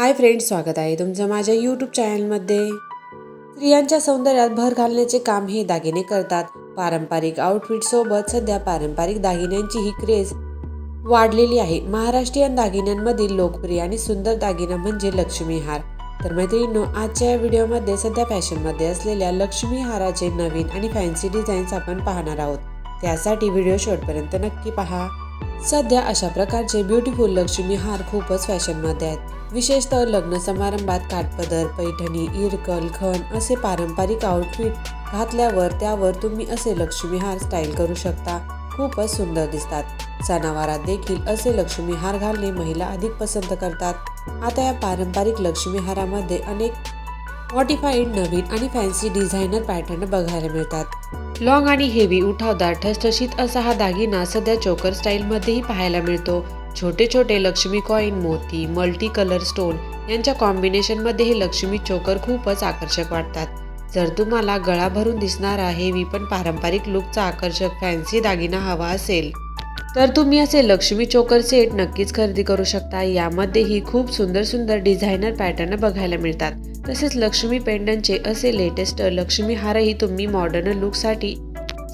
Hi friends स्वागत आहे तुमचं माझ्या यूट्यूब चॅनलमध्ये स्त्रियांच्या सौंदर्यात भर घालण्याचे काम हे दागिने करतात. पारंपरिक आउटफिट सोबत सध्या पारंपरिक दागिन्यांची ही क्रेज वाढलेली आहे. महाराष्ट्रीयन दागिन्यांमधील लोकप्रिय आणि सुंदर दागिना म्हणजे लक्ष्मी हार. तर मैत्रिणींनो आजच्या या व्हिडिओमध्ये सध्या फॅशनमध्ये असलेल्या लक्ष्मी हाराचे नवीन आणि फॅन्सी डिझाईन्स आपण पाहणार आहोत. त्यासाठी व्हिडिओ शेवटपर्यंत नक्की पहा. सध्या अशा प्रकारचे ब्युटिफुल लक्ष्मी हार खूपच फॅशनमध्ये आहेत. विशेषतः लग्न समारंभात काठपदर पैठणी इरकल खण असे पारंपरिक आउटफिट घातल्यावर त्यावर तुम्ही असे लक्ष्मी हार स्टाईल करू शकता. खूपच सुंदर दिसतात. सणावारात देखील असे लक्ष्मी हार घालणे महिला अधिक पसंत करतात. आता या पारंपरिक लक्ष्मी हारामध्ये अनेक मॉडिफाईड नवीन आणि फॅन्सी डिझायनर पॅटर्न बघायला मिळतात. लॉंग आणि हेवी उठावदार ठसठशीत असा हा दागिना सध्या चोकर स्टाईलमध्येही पाहायला मिळतो. छोटे छोटे लक्ष्मी कॉईन मोती मल्टी कलर स्टोन यांच्या कॉम्बिनेशनमध्ये हे लक्ष्मी चोकर खूपच आकर्षक वाटतात. जर तुम्हाला गळा भरून दिसणारा हेवी पण पारंपरिक लुकचा आकर्षक फॅन्सी दागिना हवा असेल तर तुम्ही असे लक्ष्मी चोकर सेट नक्कीच खरेदी करू शकता. यामध्येही खूप सुंदर सुंदर डिझायनर पॅटर्न बघायला मिळतात. तसेच लक्ष्मी पेंडनचे असे लेटेस्ट लक्ष्मी हारही तुम्ही मॉडर्न लुकसाठी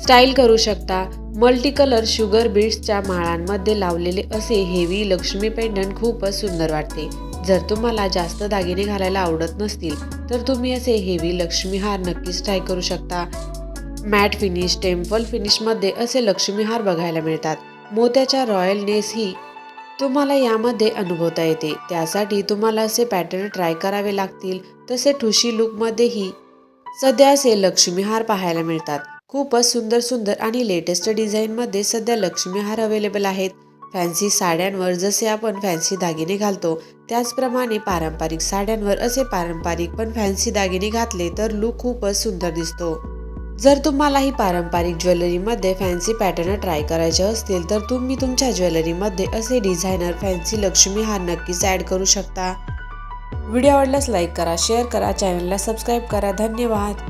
स्टाईल करू शकता. मल्टी कलर शुगर बीड्सच्या माळांमध्ये लावलेले असे हेवी लक्ष्मी पेंडन खूपच सुंदर वाटते. जर तुम्हाला जास्त दागिने घालायला आवडत नसतील तर तुम्ही असे हेवी लक्ष्मी हार नक्कीच ट्राय करू शकता. मॅट फिनिश टेम्पल फिनिशमध्ये असे लक्ष्मी हार बघायला मिळतात. मोत्याच्या रॉयल नेस ही तुम्हाला यामध्ये अनुभवता येते. त्यासाठी तुम्हाला असे पॅटर्न ट्राय करावे लागतील. तसे ठुशी लुकमध्येही सध्या असे लक्ष्मीहार पाहायला मिळतात. खूपच सुंदर सुंदर आणि लेटेस्ट डिझाईनमध्ये सध्या लक्ष्मीहार अवेलेबल आहेत. फॅन्सी साड्यांवर जसे आपण फॅन्सी दागिने घालतो त्याचप्रमाणे पारंपरिक साड्यांवर असे पारंपरिक पण फॅन्सी दागिने घातले तर लुक खूपच सुंदर दिसतो. जर तुम्हालाही पारंपरिक ज्वेलरीमध्ये फॅन्सी पॅटर्न ट्राय करायचे असतील तर तुम्ही तुमच्या ज्वेलरीमध्ये असे डिझायनर फॅन्सी लक्ष्मी हार नक्कीच ॲड करू शकता. व्हिडिओ आवडल्यास लाईक करा शेअर करा चॅनलला सबस्क्राईब करा. धन्यवाद.